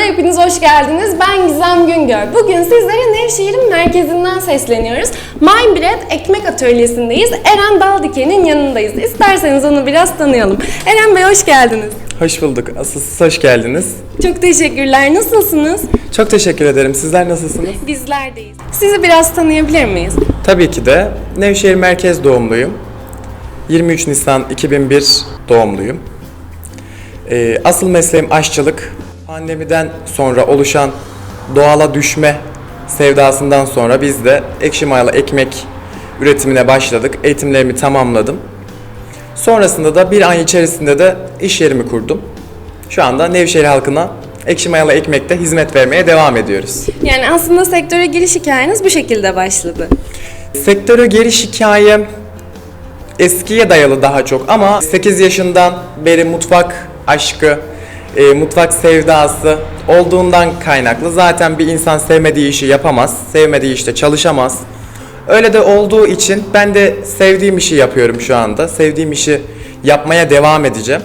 hepiniz hoş geldiniz. Ben Gizem Güngör. Bugün sizlere Nevşehir'in merkezinden sesleniyoruz. My Bread Ekmek Atölyesi'ndeyiz. Eren Daldiken'in yanındayız. İsterseniz onu biraz tanıyalım. Eren Bey hoş geldiniz. Hoş bulduk. Asıl siz hoş geldiniz. Çok teşekkürler. Nasılsınız? Çok teşekkür ederim. Sizler nasılsınız? Bizler deyiz. Sizi biraz tanıyabilir miyiz? Tabii ki de Nevşehir merkez doğumluyum. 23 Nisan 2001 doğumluyum. Ee, asıl mesleğim aşçılık. Pandemiden sonra oluşan doğala düşme sevdasından sonra biz de ekşi mayalı ekmek üretimine başladık. Eğitimlerimi tamamladım. Sonrasında da bir ay içerisinde de iş yerimi kurdum. Şu anda Nevşehir halkına ekşi mayalı ekmekte hizmet vermeye devam ediyoruz. Yani aslında sektöre giriş hikayeniz bu şekilde başladı. Sektöre giriş hikayem eskiye dayalı daha çok ama 8 yaşından beri mutfak aşkı, e, mutfak sevdası olduğundan kaynaklı. Zaten bir insan sevmediği işi yapamaz, sevmediği işte çalışamaz. Öyle de olduğu için ben de sevdiğim işi yapıyorum şu anda. Sevdiğim işi yapmaya devam edeceğim.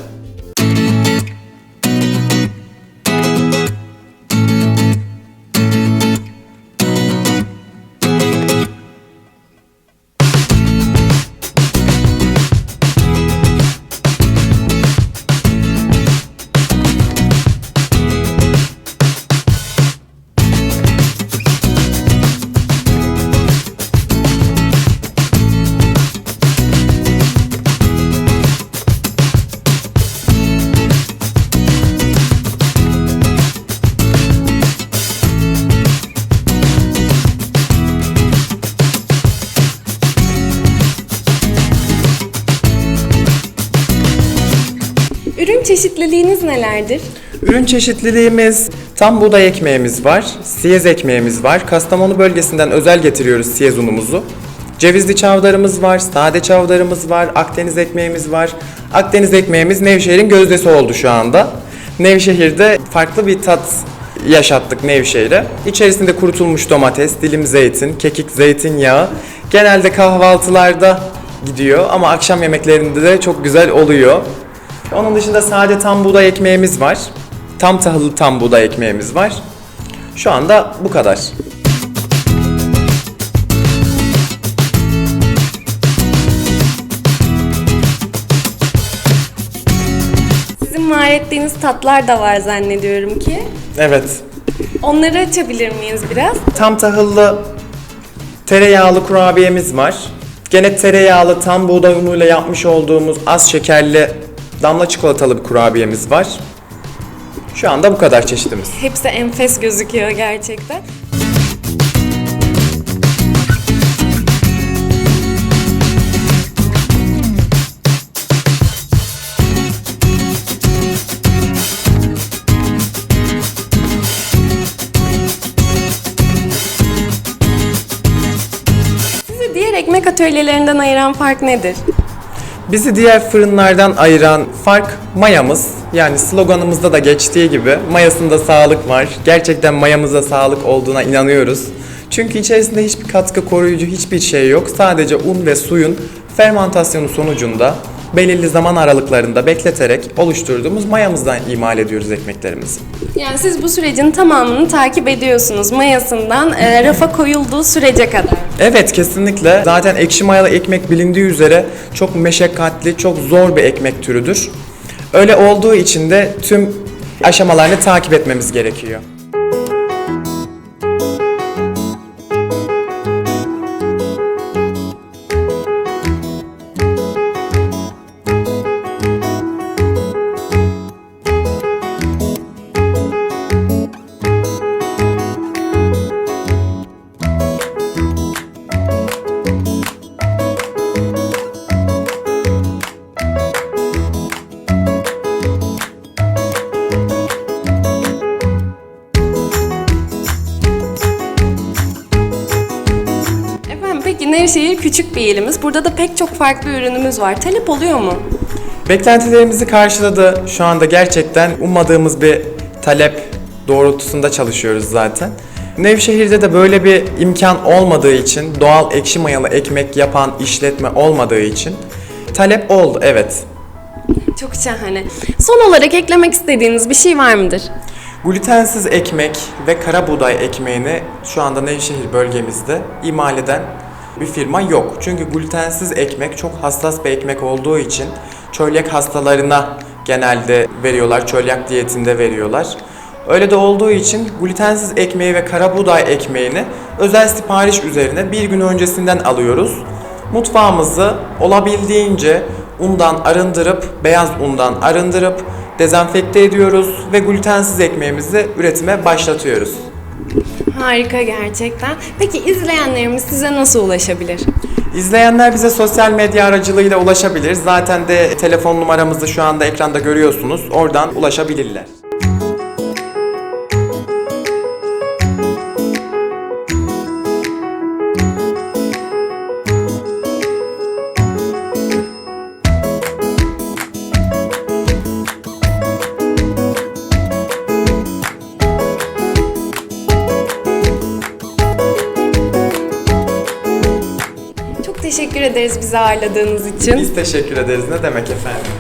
Çeşitliliğiniz nelerdir? Ürün çeşitliliğimiz tam buğday ekmeğimiz var, siyez ekmeğimiz var. Kastamonu bölgesinden özel getiriyoruz siyez unumuzu. Cevizli çavdarımız var, sade çavdarımız var, Akdeniz ekmeğimiz var. Akdeniz ekmeğimiz Nevşehir'in gözdesi oldu şu anda. Nevşehir'de farklı bir tat yaşattık Nevşehir'e. İçerisinde kurutulmuş domates, dilim zeytin, kekik, zeytinyağı. Genelde kahvaltılarda gidiyor ama akşam yemeklerinde de çok güzel oluyor. Onun dışında sade tam buğday ekmeğimiz var. Tam tahıllı tam buğday ekmeğimiz var. Şu anda bu kadar. Sizin var ettiğiniz tatlar da var zannediyorum ki. Evet. Onları açabilir miyiz biraz? Tam tahıllı tereyağlı kurabiyemiz var. Gene tereyağlı tam buğday unuyla yapmış olduğumuz az şekerli damla çikolatalı bir kurabiyemiz var. Şu anda bu kadar çeşitimiz. Hepsi enfes gözüküyor gerçekten. Sizi diğer ekmek atölyelerinden ayıran fark nedir? Bizi diğer fırınlardan ayıran fark mayamız. Yani sloganımızda da geçtiği gibi mayasında sağlık var. Gerçekten mayamızda sağlık olduğuna inanıyoruz. Çünkü içerisinde hiçbir katkı koruyucu hiçbir şey yok. Sadece un ve suyun fermentasyonu sonucunda belirli zaman aralıklarında bekleterek oluşturduğumuz mayamızdan imal ediyoruz ekmeklerimizi. Yani siz bu sürecin tamamını takip ediyorsunuz. Mayasından e, rafa koyulduğu sürece kadar. Evet kesinlikle. Zaten ekşi mayalı ekmek bilindiği üzere çok meşakkatli, çok zor bir ekmek türüdür. Öyle olduğu için de tüm aşamalarını takip etmemiz gerekiyor. Nevşehir küçük bir ilimiz. Burada da pek çok farklı ürünümüz var. Talep oluyor mu? Beklentilerimizi karşıladı. Şu anda gerçekten ummadığımız bir talep doğrultusunda çalışıyoruz zaten. Nevşehir'de de böyle bir imkan olmadığı için, doğal ekşi mayalı ekmek yapan işletme olmadığı için talep oldu evet. Çok şahane. Son olarak eklemek istediğiniz bir şey var mıdır? Glutensiz ekmek ve kara buğday ekmeğini şu anda Nevşehir bölgemizde imal eden bir firma yok. Çünkü glutensiz ekmek çok hassas bir ekmek olduğu için çölyak hastalarına genelde veriyorlar, çölyak diyetinde veriyorlar. Öyle de olduğu için glutensiz ekmeği ve kara buğday ekmeğini özel sipariş üzerine bir gün öncesinden alıyoruz. Mutfağımızı olabildiğince undan arındırıp, beyaz undan arındırıp dezenfekte ediyoruz ve glutensiz ekmeğimizi üretime başlatıyoruz. Harika gerçekten. Peki izleyenlerimiz size nasıl ulaşabilir? İzleyenler bize sosyal medya aracılığıyla ulaşabilir. Zaten de telefon numaramızı şu anda ekranda görüyorsunuz. Oradan ulaşabilirler. Teşekkür ederiz bizi ağırladığınız için. Biz teşekkür ederiz. Ne demek efendim?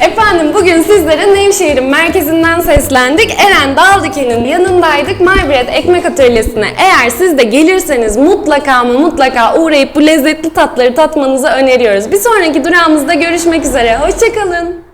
Efendim bugün sizlere Nevşehir'in merkezinden seslendik. Eren Daldiken'in yanındaydık. Maybret Ekmek Atölyesi'ne eğer siz de gelirseniz mutlaka ama mutlaka uğrayıp bu lezzetli tatları tatmanızı öneriyoruz. Bir sonraki durağımızda görüşmek üzere. Hoşçakalın.